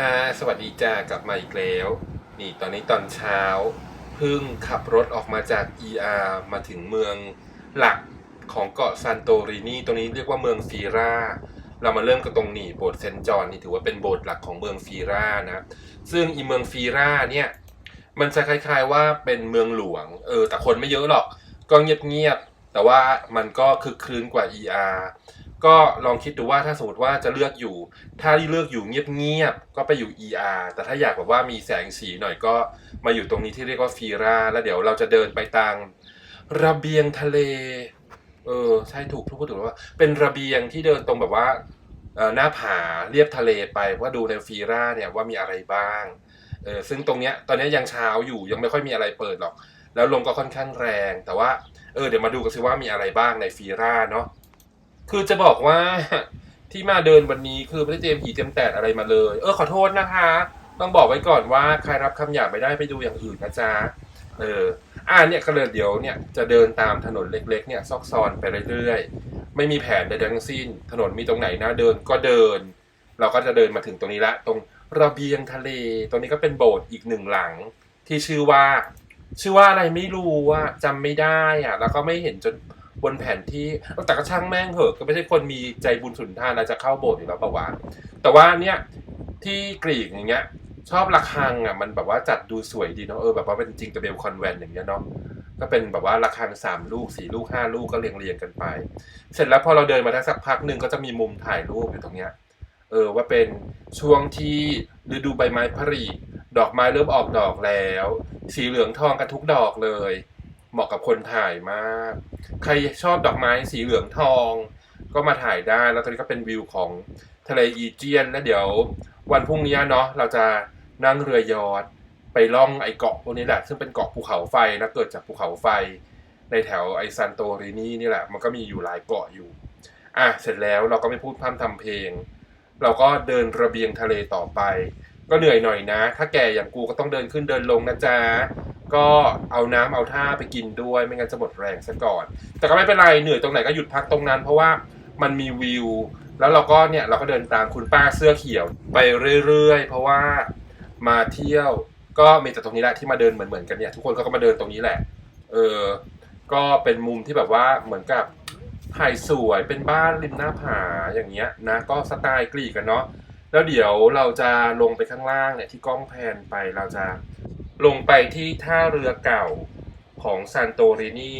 ค่ะ สวัสดีจ้ากลับมาอีกแล้ว นี่ตอนนี้ตอนเช้าเพิ่งขับรถออกมาจาก ER มาถึงเมืองหลักของเกาะซันโตรินีตรงนี้เรียกว่าเมืองฟีราเรามาเริ่มกันตรงนี้โบสถ์เซนจอนนี่ถือว่าเป็นโบสถ์หลักของเมืองฟีรานะซึ่งอีเมืองฟีราเนี่ยมันจะคล้ายๆว่าเป็นเมืองหลวงเออแต่คนไม่เยอะหรอกก็เงียบๆแต่ว่ามันก็คึกคืนกว่า ER ก็ลองคิดดูว่าถ้าสมมติว่าจะเลือกอยู่ ถ้าเลือกอยู่เงียบๆก็ไปอยู่ ER แต่ถ้าอยากแบบว่ามีแสงสีหน่อยก็มาอยู่ตรงนี้ที่เรียกว่าฟีราแล้วเดี๋ยวเราจะเดินไปทางระเบียงทะเล เออใช่ถูกทุกพูดถูกว่า เป็นระเบียงที่เดินตรงแบบว่าเออหน้าผาเรียบทะเลไปว่าดูในฟีราเนี่ยว่ามีอะไรบ้างเออซึ่งตรงเนี้ยตอนนี้ยังเช้าอยู่ยังไม่ค่อยมีอะไรเปิดหรอก แล้วลมก็ค่อนข้างแรง แต่ว่าเออเดี๋ยวมาดูกันสิว่ามีอะไรบ้างในฟีราเนาะ คือจะบอกว่าที่มาเดินวันนี้คือไม่ได้เตรียมผีเตรียมแตดอะไรมาเลย เออขอโทษนะคะ ต้องบอกไว้ก่อนว่าใครรับคำหยาบไม่ได้ไปดูอย่างอื่นนะจ๊ะเอออ่าเนี่ยก็เลยเดี๋ยวเนี่ยจะเดินตามถนนเล็ก ๆ เนี่ยซอกซอนไปเรื่อยๆ ไม่มีแผนใดๆทั้งสิ้น ถนนมีตรงไหนนะเดินก็เดิน เราก็จะเดินมาถึงตรงนี้ละ ตรงระเบียงทะเล ตรงนี้ก็เป็นโบสถ์อีกหนึ่งหลัง ที่ชื่อว่า ชื่อว่าอะไรไม่รู้ว่าจำไม่ได้อะแล้วก็ไม่เห็นจน บนแผนที่แต่ก็ช่างแม่งเหอะก็ไม่ใช่คนมีใจบุญสุนทานนะจะเข้าโบสถ์อยู่แล้วประวาแต่ว่าเนี่ยที่กรีกอย่างเงี้ย ชอบระฆังอะมันแบบว่าจัดดูสวยดีเนาะเออแบบว่าเป็นจริงกับเบลคอนแวนอย่างเงี้ยเนาะก็เป็นแบบว่าระฆังสามลูกสี่ลูกห้าลูกก็เรียงเรียงกันไป เสร็จแล้วพอเราเดินมาได้สักพักหนึ่งก็จะมีมุมถ่ายรูปอยู่ตรงเนี้ยเออว่าเป็นช่วงที่ฤดูใบไม้ผลิดอกไม้เริ่มออกดอกแล้ว สีเหลืองทองกันทุกดอกเลย เหมาะกับคนถ่ายมาก ใครชอบดอกไม้สีเหลืองทอง ก็มาถ่ายได้แล้วตอนนี้ก็เป็นวิวของทะเลอีเจียน แล้วเดี๋ยววันพรุ่งนี้เนาะเราจะนั่งเรือยอทไปล่องไอเกาะพวกนี้แหละ ซึ่งเป็นเกาะภูเขาไฟนะเกิดจากภูเขาไฟ ในแถวไอซันโตรินีนี่แหละ มันก็มีอยู่หลายเกาะอยู่ อะเสร็จแล้วเราก็ไม่พูดพร่ำทำเพลง เราก็เดินระเบียงทะเลต่อไป ก็เหนื่อยหน่อยนะ ถ้าแก่อย่างกูก็ต้องเดินขึ้นเดินลงนะจ๊ะ ก็เอาน้ำเอาท่าไปกินด้วยไม่งั้นจะหมดแรงซะก่อน แต่ก็ไม่เป็นไรเหนื่อยตรงไหนก็หยุดพักตรงนั้น เพราะว่ามันมีวิว แล้วเราก็เนี่ยเราก็เดินตามคุณป้าเสื้อเขียวไปเรื่อยๆ เพราะว่ามาเที่ยวก็มีแต่ตรงนี้แหละที่มาเดินเหมือนๆกันเนี่ยทุกคนก็มาเดินตรงนี้แหละ เออ ก็เป็นมุมที่แบบว่าเหมือนกับถ่ายสวยเป็นบ้านริมหน้าผาอย่างเงี้ยนะก็สไตล์กรีกกันเนาะแล้วเดี๋ยวเราจะลงไปข้างล่างเนี่ยที่กล้องแพนไปเราจะ ลงไปที่ท่าเรือเก่าของซานโตรินี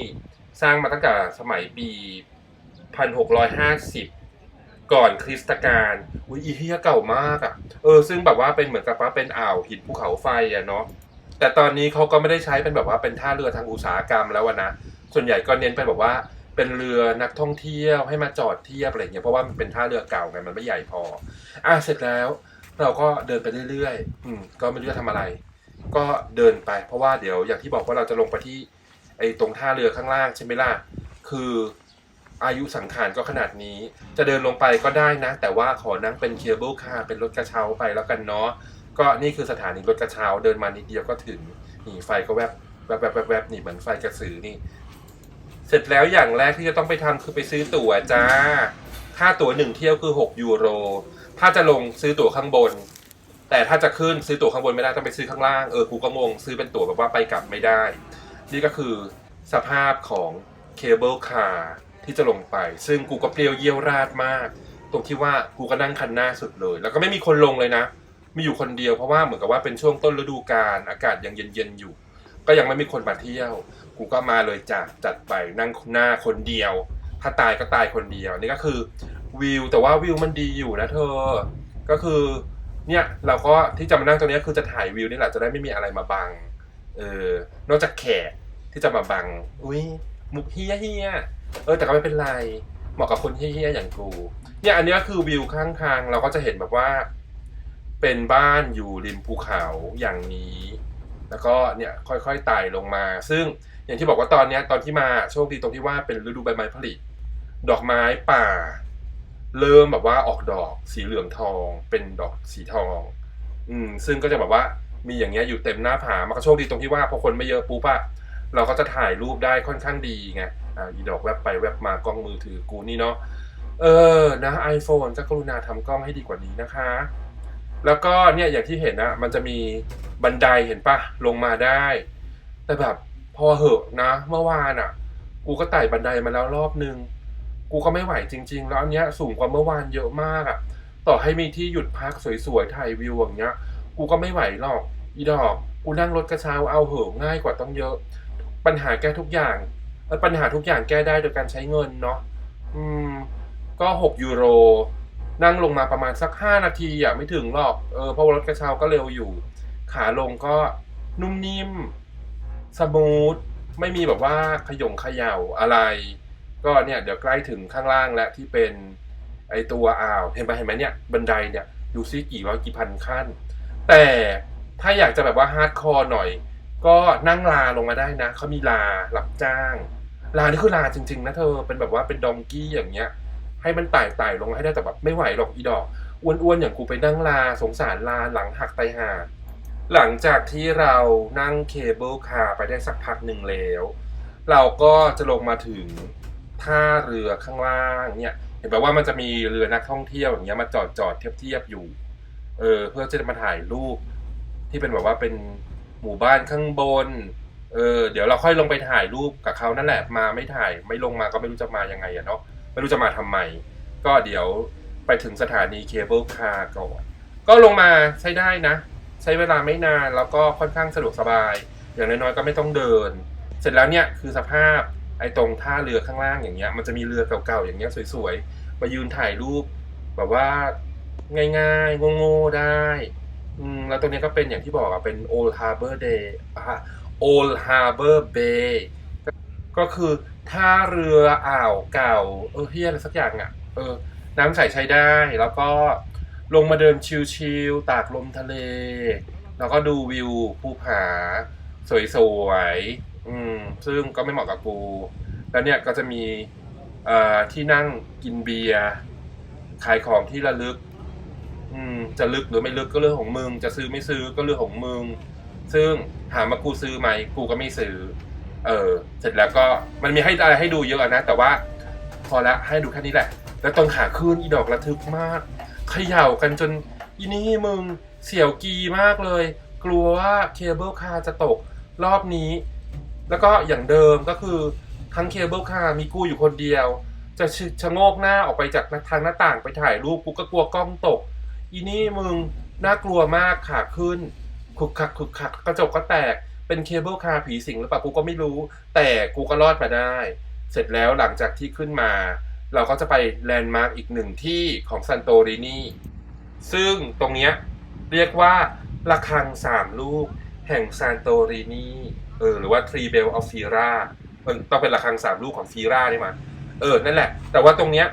สร้างมาตั้งแต่สมัยปี 1650 ก่อนคริสตกาลอุ้ยอีเฮียเก่ามากอะ่ะ เออ ซึ่งแบบว่าเป็นเหมือนกับว่าเป็นอ่าวหินภูเขาไฟอะเนาะ แต่ตอนนี้เขาก็ไม่ได้ใช้เป็นแบบว่าเป็นท่าเรือทางอุตสาหกรรมแล้วนะ ส่วนใหญ่ก็เน้นเป็นแบบว่าเป็นเรือนักท่องเที่ยวให้มาจอดเทียบอะไรเงี้ย เพราะว่ามันเป็นท่าเรือเก่าไง มันไม่ใหญ่พอ อะ เสร็จแล้ว เราก็เดินไปเรื่อยๆ อืม ก็ไม่รู้จะทำอะไร ก็เดินไปเพราะว่าเดี๋ยวอย่างที่บอกว่าเราจะลงไปที่ไอ้ตรงท่าเรือข้างล่างใช่ไหมล่ะ คืออายุสังขารก็ขนาดนี้ จะเดินลงไปก็ได้นะ แต่ว่าขอนั่งเป็นเคเบิลคาร์เป็นรถกระเช้าไปแล้วกันเนาะ ก็นี่คือสถานีรถกระเช้าเดินมานิดเดียวก็ถึงนี่ไฟก็แวบแวบแวบแวบแวบนี่เหมือนไฟกระสือนี่ เสร็จแล้วอย่างแรกที่จะต้องไปทำคือไปซื้อตั๋วจ้า ค่าตั๋วหนึ่งเที่ยวคือ 6 ยูโร ถ้าจะลงซื้อตั๋วข้างบน แต่ถ้าจะขึ้นซื้อตั๋วข้างบนไม่ได้ต้องไปซื้อข้างล่างเออกูก็งงซื้อเป็นตั๋วแบบว่าไปกลับไม่ได้ นี่ก็คือสภาพของเคเบิลคาร์ที่จะลงไป ซึ่งกูก็เปรี้ยวเยี่ยวราดมาก ตรงที่ว่ากูก็นั่งคันหน้าสุดเลย แล้วก็ไม่มีคนลงเลยนะ มีอยู่คนเดียวเพราะว่าเหมือนกับว่าเป็นช่วงต้นฤดูกาลอากาศยังเย็นๆอยู่ ก็ยังไม่มีคนมาเที่ยว กูก็มาเลยจ้ะจัดไปนั่งหน้าคนเดียว ถ้าตายก็ตายคนเดียวนี่ก็คือวิวแต่ว่าวิวมันดีอยู่นะเธอ ก็คือ เนี่ยเราก็ที่จะมานั่งตรงเนี้ยคือจะถ่ายวิวนี่แหละจะได้ไม่มีอะไรมาบัง เออนอกจากแขกที่จะมาบัง อุ้ยมุกเฮียเฮียเออแต่ก็ไม่เป็นไรเหมาะกับคนเฮียเฮียอย่างกู เนี่ยอันเนี้ยคือวิวข้างทางเราก็จะเห็นแบบว่า เป็นบ้านอยู่ริมภูเขาอย่างนี้ แล้วก็เนี่ยค่อยๆไต่ลงมา ซึ่งอย่างที่บอกว่าตอนเนี้ยตอนที่มาโชคดีตรงที่ว่าเป็นฤดูใบไม้ผลิดอกไม้ป่า เริ่มแบบว่าออกดอกสีเหลืองทอง เป็นดอกสีทอง อืม ซึ่งก็จะแบบว่ามีอย่างเงี้ยอยู่เต็มหน้าผามันก็โชคดีตรงที่ว่าพอคนไม่เยอะปุ๊บอะเราก็จะถ่ายรูปได้ค่อนข้างดีไงอ่าอีดอกแวบไปแวบมากล้องมือถือกูนี่เนาะเออนะ iPhone จะกรุณาทำกล้องให้ดีกว่านี้นะคะ แล้วก็เนี่ยอย่างที่เห็นนะมันจะมีบันไดเห็นปะลงมาได้ แต่แบบพอเหอะนะ เมื่อวานอะ กูก็ไต่บันไดมาแล้วรอบนึง กูก็ไม่ไหวจริง ๆ แล้วอันเนี้ยสูงกว่าเมื่อวานเยอะมากอะต่อให้มีที่หยุดพักสวยๆถ่ายวิวอย่างเงี้ย กูก็ไม่ไหวหรอก อีดอก กูนั่งรถกระเช้าเอาเหอะง่ายกว่าต้องเยอะ ปัญหาแก้ทุกอย่างปัญหาทุกอย่างแก้ได้โดยการใช้เงินเนาะอืม ก็หกยูโร นั่งลงมาประมาณสักห้านาทีอะไม่ถึงหรอกเออเพราะรถกระเช้าก็เร็วอยู่ ขาลงก็นุ่มนิ่มสมูทไม่มีแบบว่าขยงขย่าอะไร ก็เนี่ยเดี๋ยวใกล้ถึงข้างล่างแล้วที่เป็นไอตัวอ่าวเห็นไหมเห็นไหมเนี่ยบันไดเนี่ยดูซิกี่ร้อยกี่พันขั้น แต่ถ้าอยากจะแบบว่าฮาร์ดคอร์หน่อย ก็นั่งลาลงมาได้นะเขามีลารับจ้าง ลานี่คือลาจริง ๆ นะเธอเป็นแบบว่าเป็นดองกี้อย่างเงี้ย ให้มันไต่ไต่ลงมาให้ได้แต่แบบไม่ไหวหรอกอีดอกอ้วนๆอย่างกูไปนั่งลาสงสารลาหลังหักไตหาหลังจากที่เรานั่งเคเบิลคาร์ไปได้สักพักหนึ่งแล้ว เราก็จะลงมาถึง ท่าเรือข้างล่างเนี่ยเห็นแบบว่ามันจะมีเรือนักท่องเที่ยวอย่างเงี้ยมาจอดจอดเทียบเทียบๆอยู่ เออ เพื่อจะมาถ่ายรูป ที่เป็นแบบว่าเป็นหมู่บ้านข้างบน เออ เดี๋ยวเราค่อยลงไปถ่ายรูปกับเขานั่นแหละมาไม่ถ่าย ไม่ลงมาก็ไม่รู้จะมายังไงอะเนาะไม่รู้จะมาทำไม ก็เดี๋ยวไปถึงสถานีเคเบิลคาร์ก่อนก็ลงมาใช้ได้นะ ใช้เวลาไม่นานแล้วก็ค่อนข้างสะดวกสบาย อย่างน้อยๆก็ไม่ต้องเดิน เสร็จแล้วเนี่ยคือสภาพ ไอ้ตรงท่าเรือข้างล่างอย่างเงี้ย มันจะมีเรือเก่าๆอย่างเงี้ยสวยๆ มายืนถ่ายรูปแบบว่าง่ายๆโง่ๆได้อืมแล้วตรงนี้ก็เป็นอย่างที่บอกอะเป็น Old Harbor Day อะ Old Harbor Bay ก็คือท่าเรืออ่าวเก่า เออเฮียอะไรสักอย่างอะเออ น้ำใสใช้ได้แล้วก็ลงมาเดินชิลๆตากลมทะเล แล้วก็ดูวิวภูผา สวยๆ อืมซึ่งก็ไม่เหมาะกับกู แล้วเนี่ยก็จะมีเอ่อที่นั่งกินเบียร์ขายของที่ระลึก อืม จะลึกหรือไม่ลึกก็เรื่องของมึง จะซื้อไม่ซื้อก็เรื่องของมึง ซึ่งถามว่ากูซื้อไหมกูก็ไม่ซื้อ เออ เสร็จแล้วก็มันมีให้อะไรให้ดูเยอะนะ แต่ว่าพอละให้ดูแค่นี้แหละ แล้วตอนขาขึ้นอีดอกระทึกมากเขย่ากันจนอีนี่มึงเสียวกีมากเลย กลัวว่าเคเบิลคาร์จะตกรอบนี้ แล้วก็อย่างเดิมก็คือทั้งเคเบิลคาร์มีกูอยู่คนเดียว จะชชะโงกหน้าออกไปจากทางหน้าต่างไปถ่ายรูปกูก็กลัวกล้องตก อีนี่มึงน่ากลัวมากขาขึ้นขุกขักขุกขักกระจกก็แตกเป็นเคเบิลคาร์ผีสิงหรือเปล่ากูก็ไม่รู้ แต่กูก็รอดมาได้ เสร็จแล้วหลังจากที่ขึ้นมา เราก็จะไปแลนด์มาร์กอีกหนึ่งที่ของซันโตรินีซึ่งตรงเนี้ยเรียกว่าระฆังสามลูกแห่งซานโตรินี เออหรือว่าทรีเบลออฟฟีราเออต้องเป็นระฆังสามลูกของฟีราได้มาเออ นั่นแหละ แต่ว่าตรงเนี้ย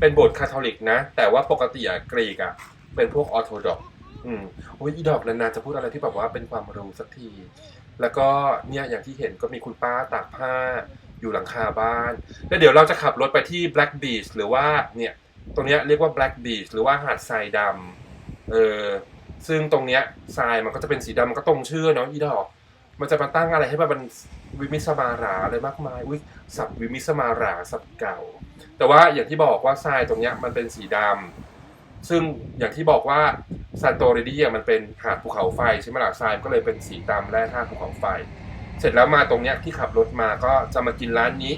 เป็นโบสถ์คาทอลิกนะ แต่ว่าปกติอะกรีกอะเป็นพวกออร์โธดอก อืมโอ้ยอีดอกนานๆจะพูดอะไรที่แบบว่าเป็นความรู้สักที แล้วก็เนี่ยอย่างที่เห็นก็มีคุณป้าตากผ้าอยู่หลังคาบ้าน แล้วเดี๋ยวเราจะขับรถไปที่ Black Beach หรือว่าเนี่ยตรงเนี้ยเรียกว่า Black Beach หรือว่าหาดทรายดำเออซึ่งตรงเนี้ยทรายมันก็จะเป็นสีดำมันก็ตรงชื่อเนาะอีดอก มันจะมาตั้งอะไรให้มันวิมิสมาราอะไรมากมายอุ้ยสับวิมิสมาราสับเก่า แต่ว่าอย่างที่บอกว่าทรายตรงเนี้ยมันเป็นสีดำซึ่งอย่างที่บอกว่าซานโตเรดีมันเป็นหาดภูเขาไฟใช่ไหมล่ะทรายก็เลยเป็นสีดำแร่ธาตุภูเขาไฟ เสร็จแล้วมาตรงเนี้ยที่ขับรถมาก็จะมากินร้านนี้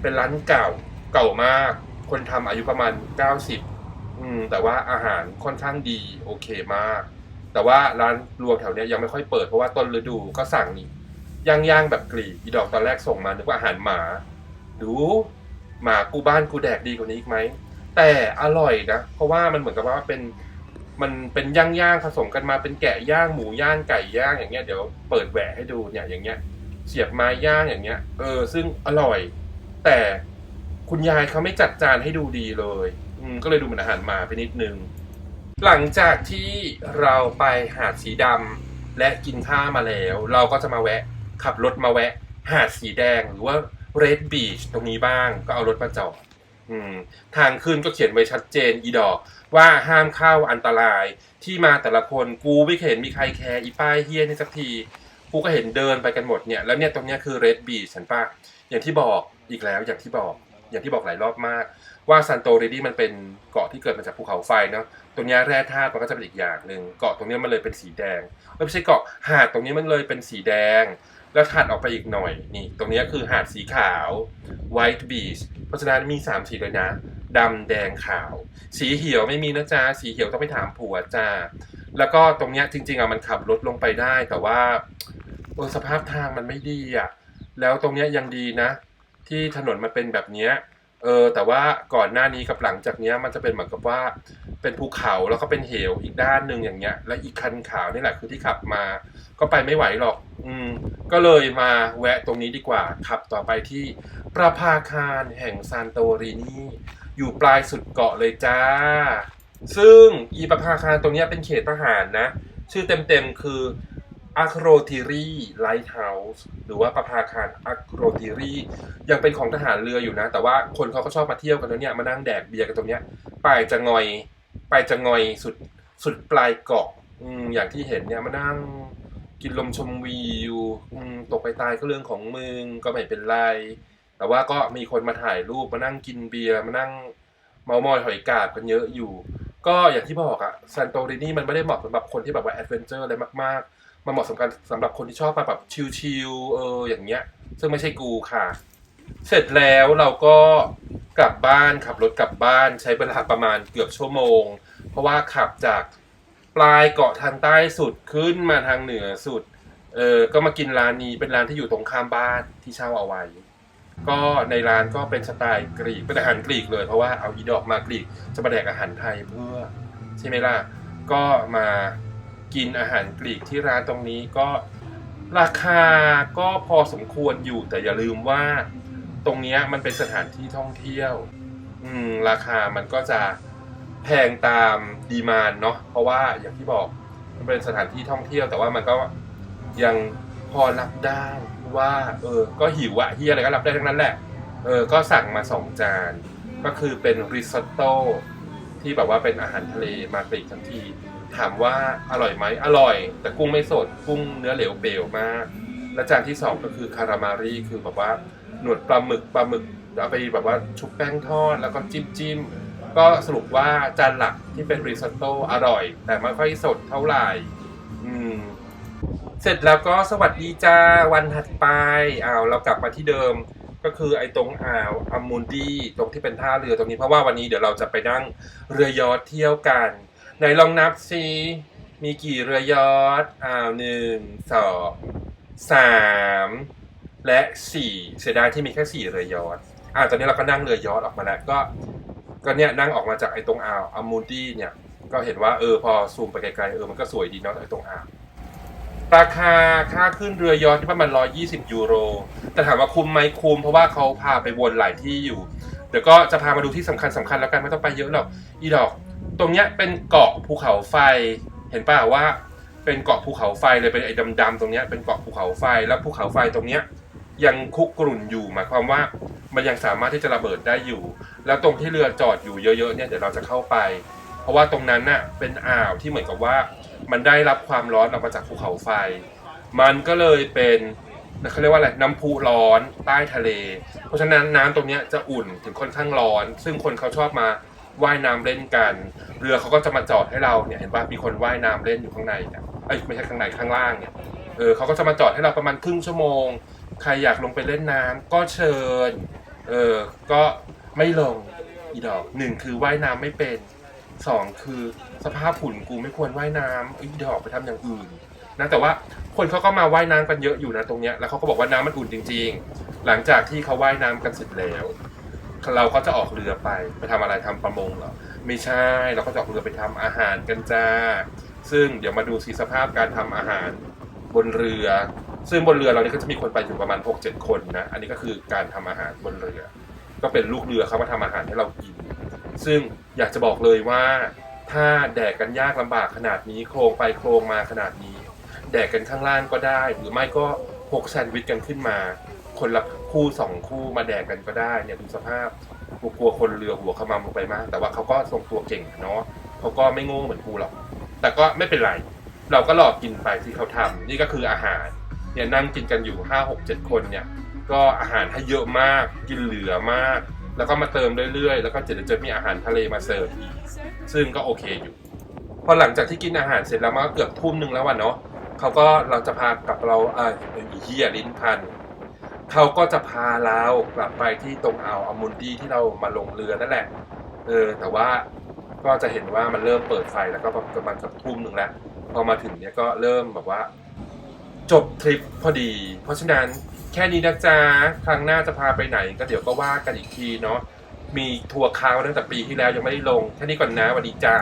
เป็นร้านเก่าเก่ามาก คนทำอายุประมาณ 90อืมแต่ว่าอาหารค่อนข้างดีโอเคมาก แต่ว่าร้านรวงแถวเนี้ยยังไม่ค่อยเปิดเพราะว่าต้นฤดูก็สั่งนี่ย่างย่างแบบกรีอีดอกตอนแรกส่งมานึกว่าอาหารหมา ดูหมากูบ้านกูแดกดีกว่านี้อีกไหมแต่อร่อยนะ เพราะว่ามันเหมือนกับว่าเป็นมันเป็นย่างย่างผสมกันมาเป็นแกะย่างหมูย่างไก่ย่างอย่างเงี้ยเดี๋ยวเปิดแหวะให้ดูเนี่ยอย่างเงี้ย เสียบไม้ย่างอย่างเงี้ย เออ ซึ่งอร่อย แต่คุณยายเขาไม่จัดจานให้ดูดีเลย อืมก็เลยดูเหมือนอาหารหมาไปนิดนึง หลังจากที่เราไปหาดสีดำและกินข้าวมาแล้ว เราก็จะมาแวะขับรถมาแวะ หาดสีแดงหรือว่า Red Beach ตรงนี้บ้างก็เอารถมาจอดทางขึ้นก็เขียนไว้ชัดเจนอีดอก ว่าห้ามเข้าอันตรายที่มาแต่ละคนกูไม่เห็นมีใครแคร์อีป้ายเฮียนี่สักที กูก็เห็นเดินไปกันหมดเนี่ยแล้วเนี่ยตรงเนี้ยคือ Red Beach ฉันป้าอย่างที่บอกอีกแล้วอย่างที่บอกอย่างที่บอกหลายรอบมาก ว่าซันโตเรดี้มันเป็นเกาะที่เกิดมาจากภูเขาไฟเนาะ ตรงนี้แร่ธาตุมันก็จะเป็นอีกอย่างหนึ่งเกาะตรงนี้มันเลยเป็นสีแดงไม่ใช่เกาะหาดตรงนี้มันเลยเป็นสีแดง แล้วถัดออกไปอีกหน่อยนี่ ตรงนี้คือหาดสีขาว white beach เพราะฉะนั้นมีสามสีเลยนะดำแดงขาว สีเขียวไม่มีนะจ๊ะสีเขียวต้องไปถามผัวจ้าแล้วก็ตรงเนี้ยจริง ๆอะมันขับรถลงไปได้แต่ว่าเออสภาพทางมันไม่ดีอะแล้วตรงเนี้ยยังดีนะ ที่ถนนมันเป็นแบบเนี้ย เออแต่ว่าก่อนหน้านี้กับหลังจากเนี้ยมันจะเป็นเหมือนกับว่าเป็นภูเขาแล้วก็เป็นเหวอีกด้านหนึ่งอย่างเงี้ย และอีกคันขาวนี่แหละคือที่ขับมา ก็ไปไม่ไหวหรอก อืม ก็เลยมาแวะตรงนี้ดีกว่า ขับต่อไปที่ประภาคารแห่งซานโตรินีอยู่ปลายสุดเกาะเลยจ้า ซึ่งอีประภาคารตรงนี้เป็นเขตทหารนะ ชื่อเต็มๆคือ อัครทิรีไลท์เฮาส์หรือว่าประภาคารอัครทิรียังเป็นของทหารเรืออยู่นะ แต่ว่าคนเขาก็ชอบมาเที่ยวกันแล้วเนี่ยมานั่งแดกเบียร์กันตรงเนี้ยปลายจะงอยไปจะงอยสุดสุดปลายเกาะอืมอย่างที่เห็นเนี่ยมานั่งกินลมชมวิวอืมตกไปตายก็เรื่องของมึงก็ไม่เป็นไร แต่ว่าก็มีคนมาถ่ายรูปมานั่งกินเบียร์มานั่งเมามอยหอยกาบกันเยอะอยู่ ก็อย่างที่บอกอะซันโตรินีมันไม่ได้เหมาะสำหรับคนที่แบบว่าแอดเวนเจอร์อะไรมากๆ มันเหมาะสำหรับสำหรับคนที่ชอบมาแบบชิลๆเอออย่างเงี้ย ซึ่งไม่ใช่กูค่ะ เสร็จแล้วเราก็กลับบ้านขับรถกลับบ้านใช้เวลาประมาณเกือบชั่วโมง เพราะว่าขับจากปลายเกาะทางใต้สุดขึ้นมาทางเหนือสุดเออก็มากินร้านนี้เป็นร้านที่อยู่ตรงข้ามบ้านที่เช่าเอาไว้ ก็ในร้านก็เป็นสไตล์กรีกเป็นอาหารกรีกเลยเพราะว่าเอาอีดอกมากรีกจะมาแดกอาหารไทยเพื่อใช่ไหมล่ะก็มา กินอาหารกรีกที่ร้านตรงนี้ก็ราคาก็พอสมควรอยู่แต่อย่าลืมว่า ตรงนี้มันเป็นสถานที่ท่องเที่ยว อืม ราคามันก็จะแพงตามดีมานเนาะเพราะว่าอย่างที่บอกมันเป็นสถานที่ท่องเที่ยว แต่ว่ามันก็ยังพอรับได้ว่า เออ ก็หิวอะเฮียอะไรก็รับได้ทั้งนั้นแหละ เออ ก็สั่งมาสองจาน ก็คือเป็นริซอตโต้ที่แบบว่าเป็นอาหารทะเลมาติกทันที ถามว่าอร่อยไหมอร่อย แต่กุ้งไม่สดกุ้งเนื้อเหลวเปลวมาก และจานที่สองก็คือคารามารีคือแบบว่าหนวดปลาหมึกปลาหมึกเอาไปแบบว่าชุบแป้งทอดแล้วก็จิ้มจิ้มก็สรุปว่าจานหลักที่เป็นริซอตโต้อร่อย แต่ไม่ค่อยสดเท่าไหร่อืมเสร็จแล้วก็สวัสดีจ้าวันถัดไปอ้าวเรากลับมาที่เดิมก็คือไอ้ตรงอ่าวอัมมูนดีตรงที่เป็นท่าเรือตรงนี้เพราะว่าวันนี้เดี๋ยวเราจะไปนั่งเรือยอทเที่ยวกัน ไหนลองนับซิมีกี่เรือยอทอ้าวหนึ่งสองสามและสี่เสียดายที่มีแค่สี่เรือยอทอ่าตอนนี้เราก็นั่งเรือยอทออกมาแล้วก็ก็เนี่ยนั่งออกมาจากไอ้ตรงอ่าวอัมมูนดีเนี่ย ก็เห็นว่าเออพอซูมไปไกลๆเออมันก็สวยดีเนาะไอ้ตรงอ่าวราคาค่าขึ้นเรือยอทที่ประมาณ120ยูโร แต่ถามว่าคุ้มไหมคุ้มเพราะว่าเขาพาไปวนหลายที่อยู่ เดี๋ยวก็จะพามาดูที่สำคัญสำคัญแล้วกันไม่ต้องไปเยอะหรอกอีดอก ตรงเนี้ยเป็นเกาะภูเขาไฟ เห็นป่ะว่า เป็นเกาะภูเขาไฟเลยเป็นไอ้ดำๆตรงเนี้ยเป็นเกาะภูเขาไฟแล้วภูเขาไฟตรงเนี้ยยังคุกกรุ่นอยู่หมายความว่ามันยังสามารถที่จะระเบิดได้อยู่ แล้วตรงที่เรือจอดอยู่เยอะๆเนี่ยเดี๋ยวเราจะเข้าไป เพราะว่าตรงนั้นน่ะเป็นอ่าวที่เหมือนกับว่า มันได้รับความร้อนออกมาจากภูเขาไฟ มันก็เลยเป็นเขาเรียกว่าอะไรน้ำพุร้อนใต้ทะเล เพราะฉะนั้นน้ำตรงนี้จะอุ่นถึงค่อนข้างร้อน ซึ่งคนเขาชอบมา ว่ายน้ำเล่นกัน เรือเขาก็จะมาจอดให้เราเนี่ยเห็นป่ะมีคนว่ายน้ำเล่นอยู่ข้างในเนี่ยเอ้ยไม่ใช่ข้างในข้างล่างเนี่ยเออเขาก็จะมาจอดให้เราประมาณครึ่งชั่วโมง ใครอยากลงไปเล่นน้ำก็เชิญเออก็ไม่ลงอีดอกหนึ่งคือว่ายน้ำไม่เป็นสองคือสภาพหุ่นกูไม่ควรว่ายน้ำอีดอกไปทำอย่างอื่นนะแต่ว่าคนเขาก็มาว่ายน้ำกันเยอะอยู่นะตรงเนี้ยแล้วเขาก็บอกว่าน้ำมันอุ่นจริง ๆ หลังจากที่เขาว่ายน้ำกันเสร็จแล้ว เราก็จะออกเรือไปไปทำอะไรทำประมงเหรอไม่ใช่เราก็จะออกเรือไปทำอาหารกันจ้า ซึ่งเดี๋ยวมาดูสิสภาพการทำอาหารบนเรือ ซึ่งบนเรือเรานี่ก็จะมีคนไปอยู่ประมาณ 6-7 คนนะอันนี้ก็คือการทำอาหารบนเรือ ก็เป็นลูกเรือเขามาทำอาหารให้เรากิน ซึ่งอยากจะบอกเลยว่า ถ้าแดกกันยากลำบากขนาดนี้โครงไปโครงมาขนาดนี้ แดกกันข้างล่างก็ได้ หรือไม่ก็พกแซนด์วิชกันขึ้นมา คนละคู่สองคู่มาแดกกันก็ได้เนี่ยดูสภาพกูกลัวคนเรือหัวขมำลงไปมาก แต่ว่าเขาก็ทรงตัวเก่งเนาะเขาก็ไม่โง่เหมือนกูหรอก แต่ก็ไม่เป็นไร เราก็หลอกกินไปที่เขาทำนี่ก็คืออาหาร เนี่ยนั่งกินกันอยู่ห้าหกเจ็ดคนเนี่ย ก็อาหารให้เยอะมาก กินเหลือมาก แล้วก็มาเติมเรื่อยๆ แล้วก็เดี๋ยวจะมีอาหารทะเลมาเสิร์ฟซึ่งก็โอเคอยู่ พอหลังจากที่กินอาหารเสร็จแล้วมันก็เกือบทุ่มหนึ่งแล้ววันเนาะเขาก็เราจะพากับเราอ่าอีเฮียลิ้นพัน เขาก็จะพาเรากลับไปที่ตรงอ่าวอามุนดีที่เรามาลงเรือนั่นแหละ เออ แต่ว่าก็จะเห็นว่ามันเริ่มเปิดไฟแล้วก็ประมาณกับทุ่มหนึ่งแล้วพอมาถึงเนี่ยก็เริ่มแบบว่า จบทริปพอดี เพราะฉะนั้นแค่นี้นะจ๊ะครั้งหน้าจะพาไปไหน ก็เดี๋ยวก็ว่ากันอีกทีเนาะมีทัวร์ค้างไว้ตั้งแต่ปีที่แล้วยังไม่ได้ลง แค่นี้ก่อนนะสวัสดีจ้า